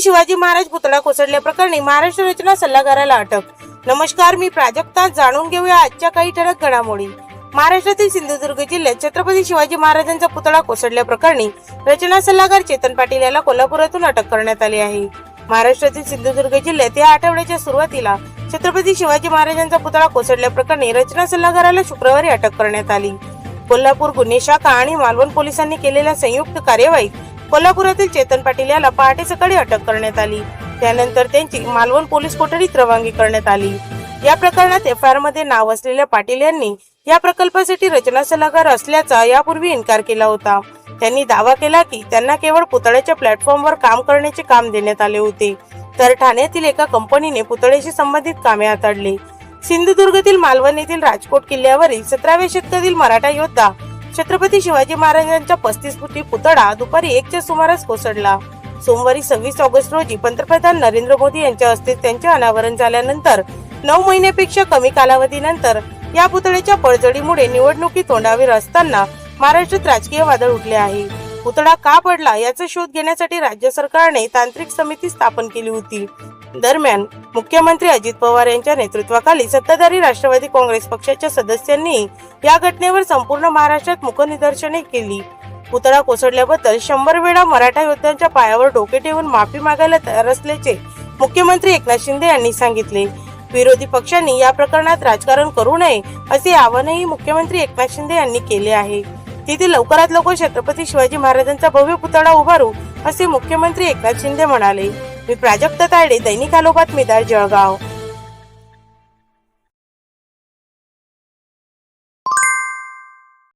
शिवाजी महाराज पुतळा कोसळल्याप्रकरणी महाराष्ट्र रचना सल्लागाराला अटक. नमस्कार मी प्राजक्ता. जाणून घेऊया आजच्या काही ठळक घडामोडी. महाराष्ट्रातील सिंधुदुर्ग जिल्ह्यात छत्रपती शिवाजी महाराजांचा पुतळा कोसळल्याप्रकरणी रचना सल्लागार चेतन पाटील याला कोल्हापुरातून अटक करण्यात आली आहे. महाराष्ट्रातील सिंधुदुर्ग जिल्ह्यात या आठवड्याच्या सुरुवातीला छत्रपती शिवाजी महाराजांचा पुतळा कोसळल्याप्रकरणी रचना सल्लागाराला शुक्रवारी अटक करण्यात आली. कोल्हापूर गुन्हे शाखा आणि मालवण पोलिसांनी केलेल्या संयुक्त कार्यवाहीत कोल्हापुरातील चेतन पाटील याला पहाटे सकाळी अटक करण्यात आली. त्यानंतर त्यांची मालवण पोलीस कोठडीत रवानगी करण्यात आली. या प्रकरणात एफ आय आरमध्ये नाव असलेल्या पाटील यांनी या प्रकल्पासाठी रचना सल्लागार असल्याचा यापूर्वी इन्कार केला होता. त्यांनी दावा केला की त्यांना केवळ पुतळ्याच्या प्लॅटफॉर्मवर काम करण्याचे काम देण्यात आले होते. तर ठाण्यातील एका कंपनीने पुतळ्याशी संबंधित कामे हाताळली. सिंधुदुर्गातील मालवण येथील राजकोट किल्ल्यावरील सतराव्या शतकातील मराठा योद्धा छत्रपती शिवाजी महाराजांचा पस्तीस फुटी पुतळा दुपारी एकच्या सुमारास कोसळला. सोमवारी सव्वीस ऑगस्ट रोजी पंतप्रधान नरेंद्र मोदी यांच्या हस्ते त्यांचे अनावरण झाल्यानंतर नऊ महिन्यापेक्षा कमी कालावधीनंतर या पुतळ्याच्या पडझडीमुळे निवडणुकी तोंडावीर असताना महाराष्ट्रात राजकीय वादळ उठले आहे. पुतळा का पडला याचा शोध घेण्यासाठी राज्य सरकारने तांत्रिक समिती स्थापन केली होती. दरम्यान मुख्यमंत्री अजित पवार यांच्या नेतृत्वाखाली सत्ताधारी राष्ट्रवादी काँग्रेस पक्षाच्या सदस्यांनी या घटनेवर संपूर्ण महाराष्ट्रात मुखनिदर्शने केली. पुतळा कोसळल्याबद्दल शंभर वेळा मराठा योद्ध्यांच्या पायावर डोके ठेवून माफी मागायला तयार असल्याचे मुख्यमंत्री एकनाथ शिंदे यांनी सांगितले. विरोधी पक्षांनी या प्रकरणात राजकारण करू नये असे आवाहनही मुख्यमंत्री एकनाथ शिंदे यांनी केले आहे. तिथे लवकरात लवकर छत्रपती शिवाजी महाराजांचा भव्य पुतळा उभारू असे मुख्यमंत्री एकनाथ शिंदे म्हणाले. मी प्राजक्त तायडे दैनिक आलो बातमीदार जळगाव.